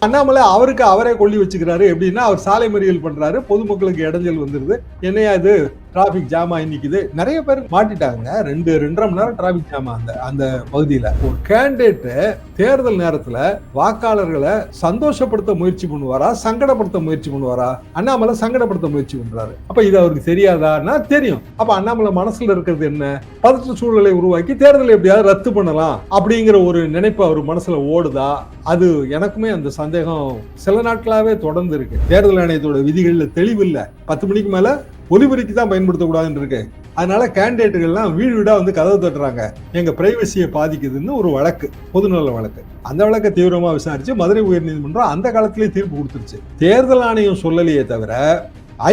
அண்ணாமலை அவருக்கு அவரே கொல்லி வச்சுக்கிறாரு. எப்படின்னா அவர் சாலை மறியல் பண்றாரு. பொதுமக்களுக்கு இடைஞ்சல் வந்துருது. என்னையா இது? டிராபிக் ஜாம் ஆகி நிறைய பேர் மாட்டிட்டாங்க. ரெண்டு ரெண்டரை மணி நேரம் டிராபிக் ஜாம் அந்த அந்த பகுதியில். ஒரு கேண்டிடேட் தேர்தல் நேரத்தில் வாக்காளர்களை சந்தோஷப்படுத்த முயற்சி பண்ணுவாரா? சங்கடப்படுத்த முயற்சி பண்ணுவாரா? அண்ணாமலை சங்கடப்படுத்த முயற்சி பண்றாரு. அப்ப இது அவருக்கு தெரியாதான்னா தெரியும். அப்ப அண்ணாமலை மனசுல இருக்கிறது என்ன? பதற்ற சூழலை உருவாக்கி தேர்தலை எப்படியாவது ரத்து பண்ணலாம் அப்படிங்கிற ஒரு நினைப்பு அவர் மனசுல ஓடுதா? அது எனக்குமே அந்த சந்தேகம் சில நாட்களாவே தொடர்ந்து இருக்கு. தேர்தல் ஆணையத்தோட விதிகள்ல தெளிவு இல்லை பத்து மணிக்கு மேல ஒலிபெருக்கி தான் பயன்படுத்தக்கூடாதுன்னு இருக்கு அதனால கேண்டிடேட்டுகள்லாம் வீடு வீடா வந்து கதவு தட்டுறாங்க. எங்க பிரைவசியை பாதிக்குதுன்னு ஒரு வழக்கு பொதுநல வழக்கு. அந்த வழக்கை தீவிரமா விசாரிச்சு மதுரை உயர்நீதிமன்றம் அந்த காலத்திலேயே தீர்ப்பு கொடுத்துருச்சு. தேர்தல் ஆணையம் சொல்லலையே தவிர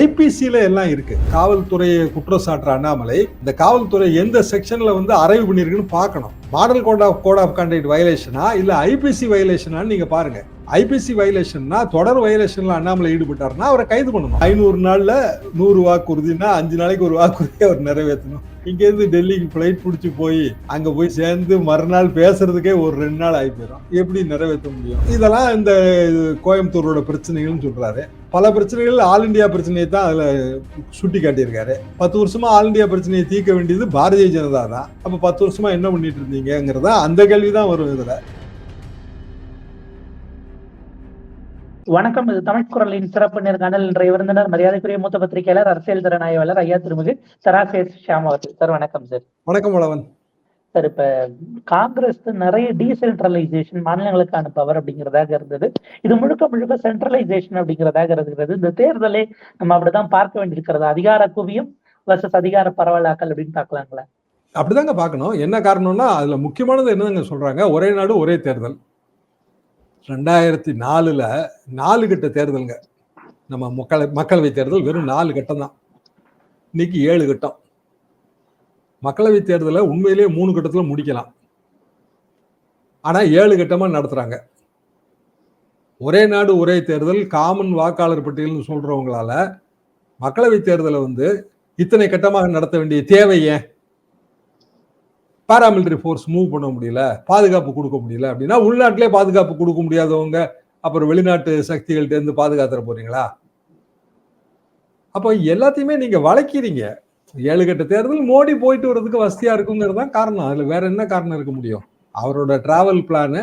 ஐபிசியில எல்லாம் இருக்கு. காவல்துறையை குற்றம் சாட்டுற அண்ணாமலை இந்த காவல்துறை எந்த செக்ஷன்ல வந்து அரைவு பண்ணிருக்குன்னு பார்க்கணும். Model code of code of conduct வயலேஷனா இல்ல ஐபிசி வயலேஷனான்னு நீங்க பாருங்க. ஐபிசி வயலேஷன்னா தொடர் வயலேஷன்ல அண்ணாமலை ஈடுபட்டாருன்னா அவரை கைது பண்ணணும். ஐநூறு நாள்ல நூறு வாக்குறுதினா அஞ்சு நாளைக்கு ஒரு வாக்குறுதி அவர் நிறைவேற்றணும். இங்க இருந்து டெல்லிக்கு ஃப்ளைட் பிடிச்சி போய் அங்க போய் சேர்ந்து மறுநாள் பேசுறதுக்கே ஒரு ரெண்டு நாள் ஆகி போயிடும். எப்படி நிறைவேற்ற முடியும்? இதெல்லாம் இந்த கோயம்புத்தூரோட பிரச்சனைகள்னு சொல்றாரு. பல பிரச்சனைகள் ஆல் இந்தியா பிரச்சனையை தான் அதில் சுட்டி காட்டியிருக்காரு. பத்து வருஷமா ஆல் இந்தியா பிரச்சனையை தீர்க்க வேண்டியது பாரதிய ஜனதா தான் அப்போ பத்து வருஷமா என்ன பண்ணிட்டு இருந்தீங்கிறதா அந்த கேள்வி தான் வரும் இதில். வணக்கம். இது தமிழ் குரலின் சிறப்பு நேர்காணல் இன்றைய விருந்தினர் மரியாதைக்குரிய மூத்த பத்திரிகையாளர் அரசியல் திறனாய்வாளர் ஐயா திருமிகு சராசேஸ் ஷியாம் அவர்கள். சார் வணக்கம் சார். வணக்கம் வளவன். சார் இப்ப காங்கிரஸ் நிறைய டீசென்ட்ரலைசேஷன் மாநிலங்களுக்கான பவர் அப்படிங்கிறதாக இருந்தது. இது முழுக்க முழுக்க சென்ட்ரலைசேஷன் அப்படிங்கிறதாக இருக்கிறது. இந்த தேர்தலே நம்ம அப்படிதான் பார்க்க வேண்டியிருக்கிறது. அதிகார குவியம் வர்சஸ் அதிகார பரவலாக்கல் அப்படின்னு பார்க்கலாங்களா? அப்படிதாங்க பார்க்கணும். என்ன காரணம்னா அதுல முக்கியமானது என்னங்க சொல்றாங்க? ஒரே நாடு ஒரே தேர்தல். ரெண்டாயிரத்தி நாலுல நாலு கட்ட தேர்தலுங்க. நம்ம மக்களை மக்களவை தேர்தல் வெறும் நாலு கட்டம் தான். இன்னைக்கு ஏழு கட்டம். மக்களவை தேர்தலை உண்மையிலேயே மூணு கட்டத்தில் முடிக்கலாம். ஆனால் ஏழு கட்டமாக நடத்துகிறாங்க ஒரே நாடு ஒரே தேர்தல் காமன் வாக்காளர் பட்டியல்னு சொல்கிறவங்களால மக்களவை தேர்தலை வந்து இத்தனை கட்டமாக நடத்த வேண்டிய தேவை ஏன்? பாராமிலிட்டரி ஃபோர்ஸ் மூவ் பண்ண முடியல பாதுகாப்பு கொடுக்க முடியல அப்படின்னா உள்நாட்டிலே பாதுகாப்பு கொடுக்க முடியாதவங்க அப்புறம் வெளிநாட்டு சக்திகள்கிட்டேருந்து பாதுகாத்துற போறீங்களா? அப்போ எல்லாத்தையுமே நீங்க வளைக்கிறீங்க. ஏழு கட்ட தேர்தல் மோடி போயிட்டு வர்றதுக்கு வசதியா இருக்குங்கிறது தான் காரணம். அதுல வேற என்ன காரணம் இருக்க முடியும்? அவரோட டிராவல் பிளானு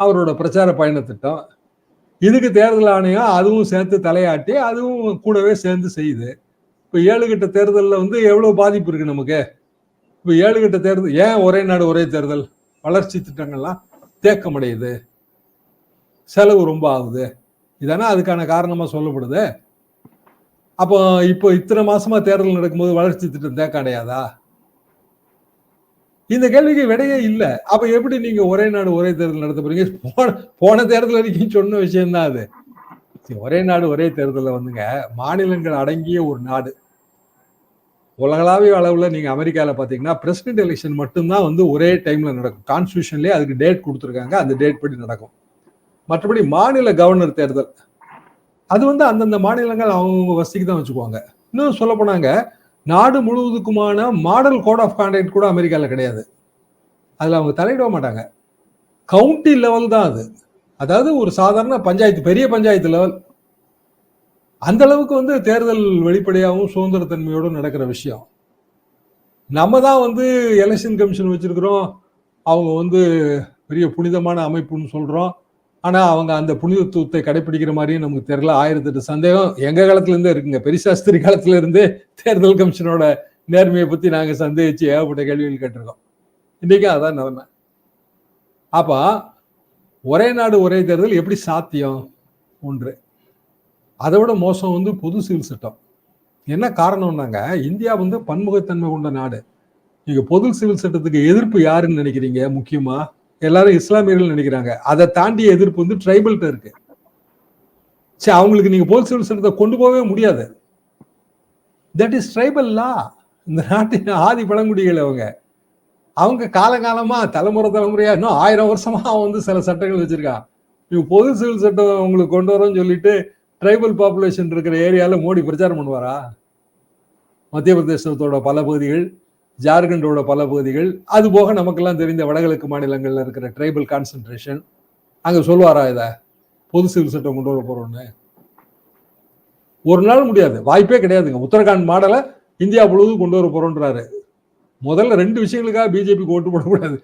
அவரோட பிரச்சார பயண திட்டம் இதுக்கு தேர்தல் ஆணையம் அதுவும் சேர்த்து தலையாட்டி அதுவும் கூடவே சேர்ந்து செய்யுது. இப்போ ஏழு கட்ட தேர்தலில் வந்து எவ்வளோ பாதிப்பு இருக்கு நமக்கு? இப்போ ஏழு கட்ட தேர்தல் ஏன் ஒரே நாடு ஒரே தேர்தல்? வளர்ச்சி திட்டங்கள்லாம் தேக்கமடையுது. செலவு ரொம்ப ஆகுது. இதனா அதுக்கான காரணமாக சொல்லப்படுது. அப்போ இப்போ இத்தனை மாசமா தேர்தல் நடக்கும்போது வளர்ச்சி திட்டம் தேக்க அடையாதா இந்த கேள்விக்கு விடையே இல்லை. அப்ப எப்படி நீங்க ஒரே நாடு ஒரே தேர்தல் நடத்த போறீங்க? போன போன தேர்தல் வரைக்கும் சொன்ன விஷயம்தான் அது. ஒரே நாடு ஒரே தேர்தலில் வந்துங்க மாநிலங்கள் அடங்கிய ஒரு நாடு. உலகளாவிய அளவில் நீங்கள் அமெரிக்காவில் பார்த்தீங்கன்னா பிரசிடென்ட் எலெக்ஷன் மட்டும்தான் வந்து ஒரே டைமில் நடக்கும். கான்ஸ்டியூஷன்லேயே அதுக்கு டேட் கொடுத்துருக்காங்க. அந்த டேட் படி நடக்கும். மற்றபடி மாநில கவர்னர் தேர்தல். அது வந்து அந்தந்த மாநிலங்கள் அவங்கவுங்க வசதிக்கு தான் வச்சுக்குவாங்க. இன்னும் சொல்ல போனாங்க நாடு முழுவதுக்குமான மாடல் கோட் ஆஃப் கான்டாக்ட் கூட அமெரிக்காவில் கிடையாது. அதில் அவங்க தலையிட மாட்டாங்க. கவுண்டி லெவல் தான் அது. அதாவது ஒரு சாதாரண பஞ்சாயத்து பெரிய பஞ்சாயத்து லெவல் அந்த அளவுக்கு வந்து தேர்தல் வெளிப்படையாகவும் சுதந்திரத்தன்மையோடும் நடக்கிற விஷயம். நம்ம தான் வந்து எலெக்ஷன் கமிஷன் வச்சிருக்கிறோம். அவங்க வந்து பெரிய புனிதமான அமைப்புன்னு சொல்றோம். ஆனா அவங்க அந்த புனிதத்துவத்தை கடைபிடிக்கிற மாதிரியும் நமக்கு தெரியல. ஆயிரத்தெட்டு சந்தேகம். எங்க காலத்துல இருந்தே இருக்குங்க. பெரிசாஸ்திரி காலத்துல இருந்தே தேர்தல் கமிஷனோட நேர்மையை பத்தி நாங்க சந்தேகிச்சு ஏகப்பட்ட கேள்விகள் கேட்டிருக்கோம். இன்னைக்கும் அதான் நிலைமை. அப்ப ஒரே நாடு ஒரே தேர்தல் எப்படி சாத்தியம்? ஒன்று. அதை விட மோசம் வந்து பொது சிவில் சட்டம். என்ன காரணம்னாங்க? இந்தியா வந்து பன்முகத்தன்மை கொண்ட நாடு. நீங்கள் பொது சிவில் சட்டத்துக்கு எதிர்ப்பு யாருன்னு நினைக்கிறீங்க? முக்கியமாக எல்லாரும் இஸ்லாமியர்கள் நினைக்கிறாங்க. அதை தாண்டிய எதிர்ப்பு வந்து ட்ரைபல்கிட்ட இருக்கு. சரி அவங்களுக்கு நீங்கள் பொது சிவில் சட்டத்தை கொண்டு போகவே முடியாது. தட் இஸ் ட்ரைபல் லா இந்த நாட்டின் ஆதி பழங்குடிகள் அவங்க. அவங்க காலகாலமாக தலைமுறை தலைமுறையாக இன்னும் ஆயிரம் வருஷமாக அவன் வந்து சில சட்டங்கள் வச்சுருக்கான் இப்போ பொது சிவில் சட்டம் உங்களுக்கு கொண்டு வரோம்னு சொல்லிட்டு ட்ரைபல் பாப்புலேஷன் இருக்கிற ஏரியாவில் மோடி பிரச்சாரம் பண்ணுவாரா? மத்திய பிரதேசத்தோட பல பகுதிகள் ஜார்க்கண்டோட பல பகுதிகள் அது போக நமக்கெல்லாம் தெரிந்த வடகிழக்கு மாநிலங்களில் இருக்கிற ட்ரைபல் கான்சன்ட்ரேஷன் அங்கே சொல்லுவாரா இதை? பொது சிவில் சட்டம் கொண்டு வர போகிறோன்னு ஒரு நாள் முடியாது. வாய்ப்பே கிடையாதுங்க. உத்தரகாண்ட் மாடலை இந்தியா முழுவதும் கொண்டு வர போகிறோன்றாரு முதல்ல ரெண்டு விஷயங்களுக்காக பிஜேபிக்கு ஓட்டு போடக்கூடாது.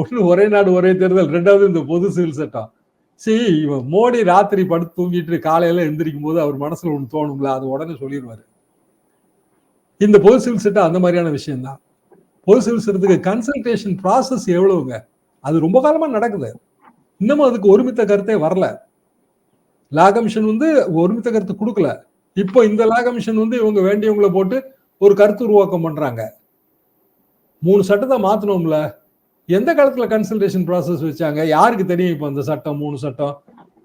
ஒன்று ஒரே நாடு ஒரே தேர்தல். ரெண்டாவது இந்த பொது சிவில் சட்டம். சரி இவன் மோடி ராத்திரி படுத்து தூங்கிட்டு காலையில எந்திரிக்கும் போது அவர் மனசுல ஒன்று தோணும்ல அது உடனே சொல்லிடுவாரு இந்த பொது சிவில் சட்டம் அந்த மாதிரியான விஷயம்தான். பொது சிவில் சட்டத்துக்கு கன்சல்டேஷன் ப்ராசஸ் எவ்வளவுங்க? அது ரொம்ப காலமா நடக்குது. இன்னமும் அதுக்கு ஒருமித்த கருத்தே வரல. லா கமிஷன் வந்து ஒருமித்த கருத்து கொடுக்கல. இப்போ இந்த லா கமிஷன் வந்து இவங்க வேண்டியவங்களை போட்டு ஒரு கருத்து உருவாக்கம் பண்றாங்க. மூணு சட்டத்தை மாத்தணும்ல. எந்த காலத்துல கன்சல்டேஷன் ப்ராசஸ் வச்சாங்க? யாருக்கு தெரியும் இப்போ அந்த சட்டம் மூணு சட்டம்?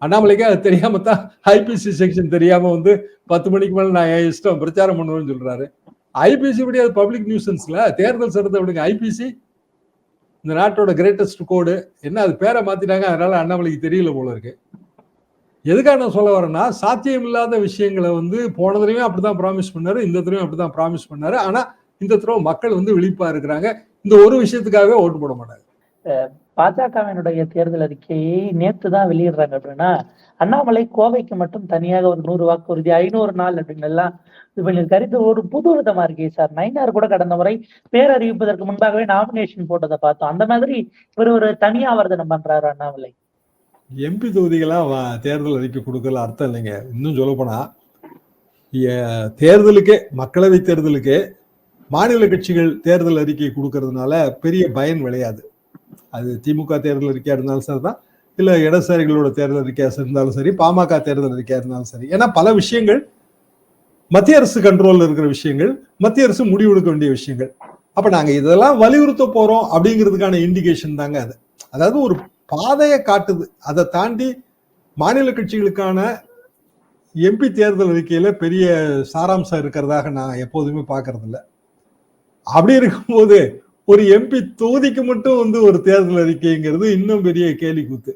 அண்ணாமலைக்கே அது தெரியாம தான் ஐபிசி செக்ஷன் தெரியாம வந்து பத்து மணிக்கு மேலே நான் என் இஷ்டம் பிரச்சாரம் பண்ணுவேன்னு சொல்றாரு. ஐபிசி படி அது பப்ளிக் நியூசன்ஸ்ல தேர்தல் சட்டத்தை விடுங்க. ஐபிசி இந்த நாட்டோட கிரேட்டஸ்ட் கோடு என்ன அது பேரை மாத்திட்டாங்க? அதனால அண்ணாமலைக்கு தெரியல போல இருக்கு. எதுக்காக நான் சொல்ல வரேன்னா சாத்தியம் இல்லாத விஷயங்களை வந்து போன தடவையும் அப்படிதான் ப்ராமிஸ் பண்ணாரு இந்த தடவையும் அப்படிதான் ப்ராமிஸ் பண்ணாரு. ஆனா இந்த தடவை மக்கள் வந்து விழிப்பா இருக்கிறாங்க. இந்த ஒரு விஷயத்துக்காகவே ஓட்டு போட மாட்டாங்க. பாஜகவினுடைய தேர்தல் அறிக்கையை நேத்து தான் வெளியிடுறாங்க அப்படின்னா அண்ணாமலை கோவைக்கு மட்டும் தனியாக ஒரு நூறு வாக்குறுதி ஐநூறு நாள் அப்படின்னு எல்லாம் இது பண்ணியிருக்காரு. இது ஒரு புது விதமா இருக்கே சார் நைனார் கூட கடந்த முறை பேரறிவிப்பதற்கு முன்பாகவே நாமினேஷன் போட்டதை பார்த்தோம். அந்த மாதிரி இவர் ஒரு தனியாவர்தனம் பண்றாரு அண்ணாமலை. எம்பி தொகுதிகளாம் வ- தேர்தல் அறிக்கை கொடுக்கல அர்த்தம் இல்லைங்க. இன்னும் சொல்ல போனா தேர்தலுக்கே மக்களவை தேர்தலுக்கே மாநில கட்சிகள் தேர்தல் அறிக்கை கொடுக்கறதுனால பெரிய பயன் விளையாது. அது திமுக தேர்தல் அறிக்கையா இருந்தாலும் சரி தான் இல்ல இடதுசாரிகளோட தேர்தல் அறிக்கையா இருந்தாலும் சரி பாமக தேர்தல் அறிக்கையா இருந்தாலும் சரி. ஏன்னா பல விஷயங்கள் மத்திய அரசு கண்ட்ரோல்ல இருக்கிற விஷயங்கள் மத்திய அரசு முடிவெடுக்க வேண்டிய விஷயங்கள். அப்ப நாங்க இதெல்லாம் வலியுறுத்த போறோம் அப்படிங்கிறதுக்கான இண்டிகேஷன் தாங்க அது. அதாவது ஒரு பாதையை காட்டுது. அதை தாண்டி மாநில கட்சிகளுக்கான எம்பி தேர்தல் அறிக்கையில பெரிய சாராம்சம் இருக்கிறதாக நான் எப்போதுமே பாக்குறது இல்லை அப்படி இருக்கும்போது ஒரு எம்பி தொகுதிக்கு மட்டும் வந்து ஒரு தேர்தல் அறிக்கைங்கிறது இன்னும் பெரிய கேலி கூத்து.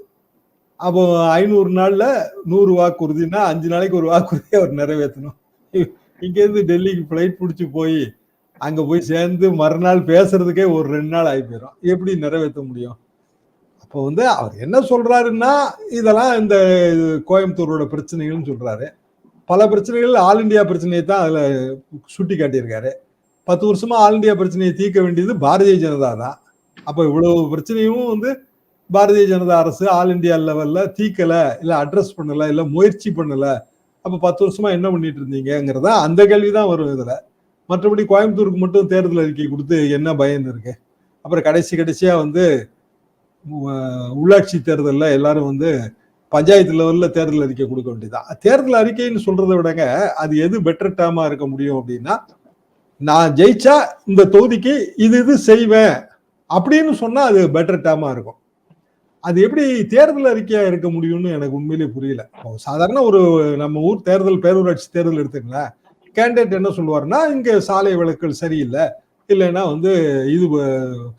அப்போ ஐநூறு நாள்ல நூறு வாக்குறுதினா அஞ்சு நாளைக்கு ஒரு வாக்குறுதியை அவர் நிறைவேற்றணும். இங்கேருந்து டெல்லிக்கு ஃப்ளைட் பிடிச்சி போய் அங்க போய் சேர்ந்து மறுநாள் பேசுறதுக்கே ஒரு ரெண்டு நாள் ஆகி போயிடும் எப்படி நிறைவேற்ற முடியும்? அப்போ வந்து அவர் என்ன சொல்றாருன்னா இதெல்லாம் இந்த கோயம்புத்தூரோட பிரச்சனைகள்னு சொல்றாரு. பல பிரச்சனைகள் ஆல் இந்தியா பிரச்சனையை தான் அதில் சுட்டி காட்டியிருக்காரு பத்து வருஷமா ஆல் இந்தியா பிரச்சனையை தீர்க்க வேண்டியது பாரதிய ஜனதா தான். அப்ப இவ்வளவு பிரச்சனையும் வந்து பாரதிய ஜனதா அரசு ஆல் இந்தியா லெவல்ல தீக்கல இல்ல அட்ரஸ் பண்ணல இல்ல முயற்சி பண்ணல. அப்ப பத்து வருஷமா என்ன பண்ணிட்டு இருந்தீங்கிறத அந்த கேள்விதான் வரும் இதுல. மற்றபடி கோயம்புத்தூருக்கு மட்டும் தேர்தல் அறிக்கை கொடுத்து என்ன பயன் இருக்கு? அப்புறம் கடைசி கடைசியா வந்து உள்ளாட்சி தேர்தலில் எல்லாரும் வந்து பஞ்சாயத்து லெவலில் தேர்தல் அறிக்கை கொடுக்க வேண்டியதான் தேர்தல் அறிக்கைன்னு சொல்றதை விடங்க அது எது பெட்டர் டேமா இருக்க முடியும் அப்படின்னா நான் ஜெயிச்சா இந்த தொகுதிக்கு இது இது செய்வேன் அப்படின்னு சொன்னா அது பெட்டர் டேமா இருக்கும். அது எப்படி தேர்தல் அறிக்கையா இருக்க முடியும்னு எனக்கு உண்மையிலேயே புரியல. சாதாரண ஒரு நம்ம ஊர் தேர்தல் பேரூராட்சி தேர்தல் எடுத்துங்களேன் கேண்டிடேட் என்ன சொல்லுவாருன்னா இங்க சாலை விளக்குகள் சரியில்லை இல்லைன்னா வந்து இது கழிவு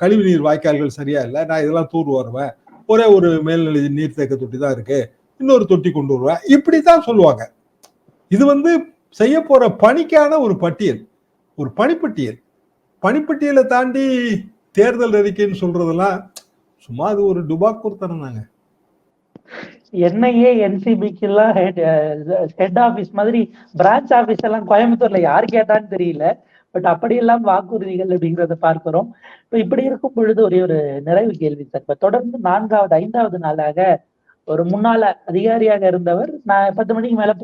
கழிவுநீர் வாய்க்கால்கள் சரியா இல்லை நான் இதெல்லாம் தூர் வருவேன். ஒரே ஒரு மேல்நிலை நீர்த்தேக்க தொட்டி தான் இருக்கு இன்னொரு தொட்டி கொண்டு வருவேன். இப்படி தான் சொல்லுவாங்க. இது வந்து செய்ய போற பணிக்கான ஒரு பட்டியல். ஒரு பணிப்பட்டியல் பணிப்பட்டியலை தாண்டி தேர்தல் அறிக்கைன்னு சொல்றதெல்லாம் சும்மா அது ஒரு டுபாக்கூர்த்தனம் தாங்க என்ஐஏ என்சிபிக்கு எல்லாம் ஹெட் ஆபீஸ் மாதிரி பிரான்ச் ஆபீஸ் எல்லாம் கோயம்புத்தூர்ல யார் கேட்டான்னு தெரியல. பட் அப்படியெல்லாம் வாக்குறுதிகள் அப்படிங்கிறத பார்க்கிறோம். இப்ப இப்படி இருக்கும் பொழுது ஒரே ஒரு நிறைவு கேள்வி சார். இப்போ தொடர்ந்து நான்காவது ஐந்தாவது நாளாக ஒரு முன்னால அதிகாரியாக இருந்தவர் நான் பத்து மணிக்கு மேல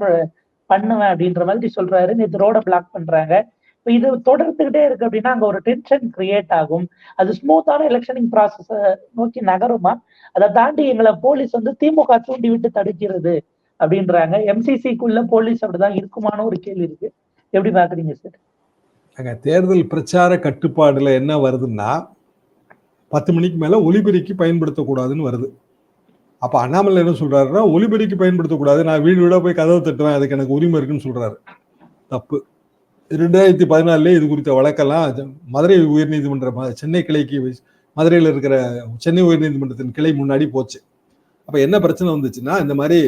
பண்ணுவேன் அப்படின்ற மாதிரி சொல்றாரு. நேற்று ரோட பிளாக் பண்றாங்க. இது தொடர்ந்துகிட்டே இருக்கு அப்படின்னா அங்க ஒரு டென்ஷன் கிரியேட் ஆகும். அது ஸ்மூத்தான எலெக்ஷனிங் ப்ராசஸ நோக்கி நகருமா? அதை தாண்டி எங்களை போலீஸ் வந்து திமுக தூண்டி விட்டு தடுக்கிறது அப்படின்றாங்க. எம்சிசிக்குள்ள போலீஸ் அப்படிதான் இருக்குமான்னு ஒரு கேள்வி இருக்கு. எப்படி பாக்குறீங்க சார் அங்க தேர்தல் பிரச்சார கட்டுப்பாடுல என்ன வருதுன்னா பத்து மணிக்கு மேல ஒலிபெருக்கி பயன்படுத்தக்கூடாதுன்னு வருது. அப்ப அண்ணாமலை என்ன சொல்றாருன்னா ஒலிபெருக்கி பயன்படுத்தக்கூடாது. நான் வீடு வீடா போய் கதவை தட்டுவேன். அதுக்கு எனக்கு உரிமை இருக்குன்னு சொல்றாரு. தப்பு. ரெண்டாயிரத்தி பதினாலுலேயே இது குறித்த வழக்கெல்லாம் மதுரை உயர்நீதிமன்ற சென்னை கிளைக்கு மதுரையில் இருக்கிற சென்னை உயர்நீதிமன்றத்தின் கிளை முன்னாடி போச்சு. அப்போ என்ன பிரச்சனை வந்துச்சுன்னா இந்த மாதிரி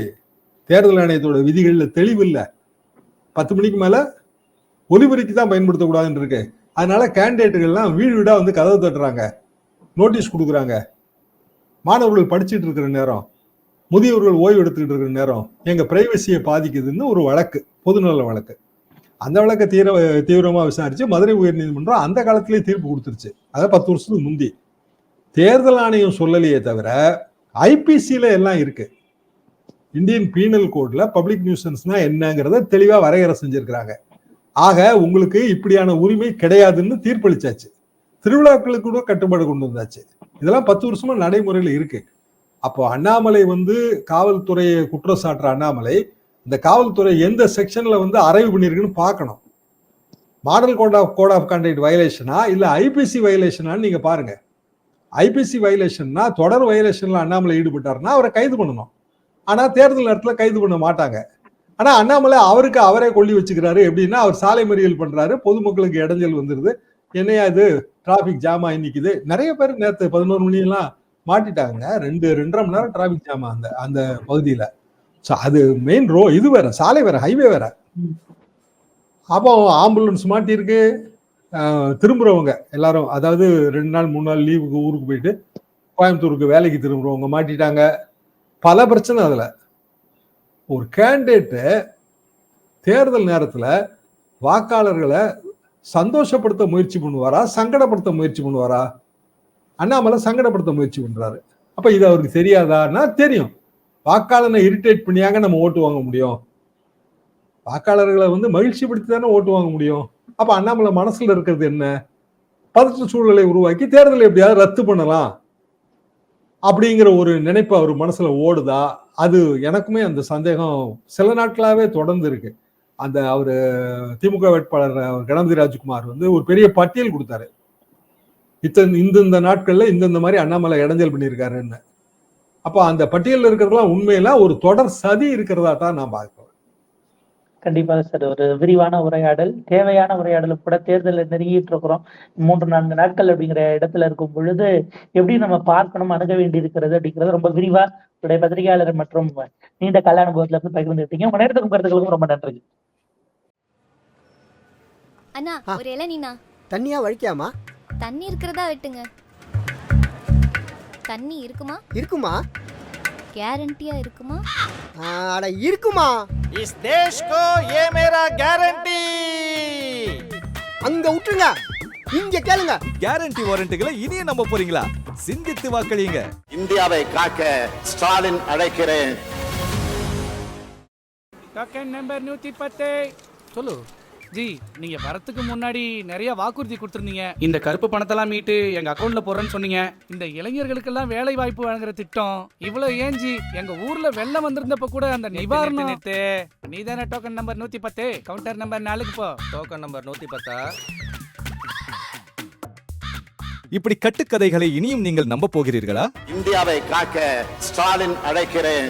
தேர்தல் ஆணையத்தோட விதிகளில் தெளிவு இல்லை பத்து மணிக்கு மேலே ஒலிபெருக்கி தான் பயன்படுத்தக்கூடாதுன்னு இருக்கு அதனால கேண்டிடேட்டுகள்லாம் வீடு வீடாக வந்து கதவு தட்டுறாங்க. நோட்டீஸ் கொடுக்குறாங்க. மாணவர்கள் படிச்சுட்டு இருக்கிற நேரம் முதியவர்கள் ஓய்வு எடுத்துக்கிட்டு இருக்கிற நேரம் எங்கள் பிரைவசியை பாதிக்குதுன்னு ஒரு வழக்கு பொதுநல வழக்கு. அந்த வழக்கை தீர தீவிரமாக விசாரித்து மதுரை உயர்நீதிமன்றம் அந்த காலத்திலேயே தீர்ப்பு கொடுத்துருச்சு. அதாவது பத்து வருஷத்துக்கு முந்தி. தேர்தல் ஆணையம் சொல்லலையே தவிர ஐபிசியில் எல்லாம் இருக்குது இந்தியன் பீனல் கோடில் பப்ளிக் நியூசன்ஸ்னா என்னங்கிறத தெளிவாக வரையறை செஞ்சுருக்கிறாங்க. ஆக உங்களுக்கு இப்படியான உரிமை கிடையாதுன்னு தீர்ப்பளிச்சாச்சு. திருவிழாக்களுக்கு கூட கட்டுப்பாடு கொண்டு வந்தாச்சு. இதெல்லாம் பத்து வருஷமா நடைமுறையில் இருக்கு. அப்போ அண்ணாமலை வந்து காவல்துறையை குற்றம் சாட்டுற அண்ணாமலை இந்த காவல்துறை எந்த செக்ஷனில் வந்து அரைவு பண்ணியிருக்குன்னு பார்க்கணும். Model code of code of conduct வயலேஷனா இல்லை ஐபிசி வயலேஷனான்னு நீங்க பாருங்க. ஐபிசி வயலேஷன்னா தொடர் வயலேஷன்ல அண்ணாமலை ஈடுபட்டாருன்னா அவரை கைது பண்ணணும். ஆனால் தேர்தல் நேரத்தில் கைது பண்ண மாட்டாங்க. ஆனால் அண்ணாமலை அவருக்கு அவரே கொல்லி வச்சுக்கிறாரு. எப்படின்னா அவர் சாலை மறியல் பண்றாரு. பொதுமக்களுக்கு இடைஞ்சல் வந்துருது. என்னையா இது? டிராபிக் ஜாம் ஆகி நிறைய பேர் நேற்று பதினோரு மணியெல்லாம் மாட்டிட்டாங்க. ரெண்டு ரெண்டரை மணி நேரம் டிராபிக் ஜாம் அந்த அந்த பகுதியில். ஸோ அது மெயின் ரோ இது வேற சாலை வேற ஹைவே வேற. அப்போ ஆம்புலன்ஸ் மாட்டியிருக்கு திரும்புறவங்க எல்லாரும் அதாவது ரெண்டு நாள் மூணு நாள் லீவுக்கு ஊருக்கு போயிட்டு கோயம்புத்தூருக்கு வேலைக்கு திரும்புறவங்க மாட்டிட்டாங்க. பல பிரச்சனை அதுல. ஒரு கேண்டிடேட்டு தேர்தல் நேரத்துல வாக்காளர்களை சந்தோஷப்படுத்த முயற்சி பண்ணுவாரா சங்கடப்படுத்த முயற்சி பண்ணுவாரா? அண்ணாமலை சங்கடப்படுத்த முயற்சி பண்றாரு. அப்ப இது அவருக்கு தெரியாதான்னா தெரியும். வாக்காளனை இரிட்டேட் பண்ணியாங்க நம்ம ஓட்டு வாங்க முடியும். வாக்காளர்களை வந்து மகிழ்ச்சி படுத்தி தானே ஓட்டு வாங்க முடியும். அப்ப அண்ணாமலை மனசுல இருக்கிறது என்ன? பதற்ற சூழ்நிலை உருவாக்கி தேர்தலை எப்படியாவது ரத்து பண்ணலாம். அப்படிங்கிற ஒரு நினைப்பு அவர் மனசுல ஓடுதா? அது எனக்குமே அந்த சந்தேகம் சில நாட்களாவே தொடர்ந்து இருக்கு. அந்த அவர் திமுக வேட்பாளர் அவர் கணபதி ராஜ்குமார் வந்து ஒரு பெரிய பட்டியல் கொடுத்தாரு. இத்தனை இந்தந்த நாட்கள்ல இந்தந்த மாதிரி அண்ணாமலை இடைஞ்சல் பண்ணியிருக்காருன்னு. அப்ப அந்த பட்டியல்ல இருக்கிறதெல்லாம் உண்மையில ஒரு தொடர் சதி இருக்கிறதா தான் நான் பார்க்கிறேன். கண்டிப்பாக சார் ஒரு விரிவான உரையாடல் தேவையான உரையாடலும் கூட தேர்தலில் நெருங்கிட்டு இருக்கிறோம். மூன்று நான்கு நாட்கள் அப்படிங்கிற இடத்துல இருக்கும் பொழுது எப்படி நம்ம பார்க்கணும் அணுக வேண்டி இருக்கிறது அப்படிங்கிறது ரொம்ப விரிவா உடைய பத்திரிகையாளர் மற்றும் நீண்ட கல அனுபவத்துல இருந்து பகிர்ந்துட்டீங்க உங்க நேரத்துக்கும் கருத்துக்களுக்கும் ரொம்ப நன்றி அண்ணா. ஒரு இளநீண்ணா. தண்ணியா வலிக்காமா தண்ணி இருக்கிறதா வெட்டுங்க. தண்ணி இருக்குமா? இருக்குமா? கேரண்டியா இருக்குமா? அட இருக்குமா? இஸ் தேஷ்கோ ஏ மேரா கேரண்டி அங்க விட்டுருங்க இங்க கேளுங்க. கேரண்டி வாரண்டிகளை இனிய நம்ப போறீங்களா? சிந்தித்து வாக்களியுங்க. இந்தியாவை காக்க ஸ்டாலின் அழைக்கிறேன். டோக்கன் நம்பர் நூத்தி பத்து. சொல்லு. ஜி நீங்க வரத்துக்கு முன்னாடி நிறைய வாக்குறுதி கொடுத்துருந்தீங்க. இந்த கருப்பு பணத்தெல்லாம் மீட்டு எங்க அக்கவுண்ட்ல போடுறேன்னு சொன்னீங்க. இந்த இளைஞர்களுக்கெல்லாம் வேலை வாய்ப்பு வழங்குற திட்டம் இவ்வளவு ஏன் ஜி? எங்க ஊர்ல வெள்ளம் வந்திருந்தப்ப கூட அந்த நிவாரணம் நீ தானே டோக்கன் நம்பர் நூத்தி பத்து கவுண்டர் நம்பர் நாலுக்கு போ. டோக்கன் நம்பர் நூத்தி பத்தா இப்படி கட்டுக்கதைகளை இனியும் நீங்கள் நம்ப போகிறீர்களா? இந்தியாவை காக்க ஸ்டாலின் அழைக்கிறேன்.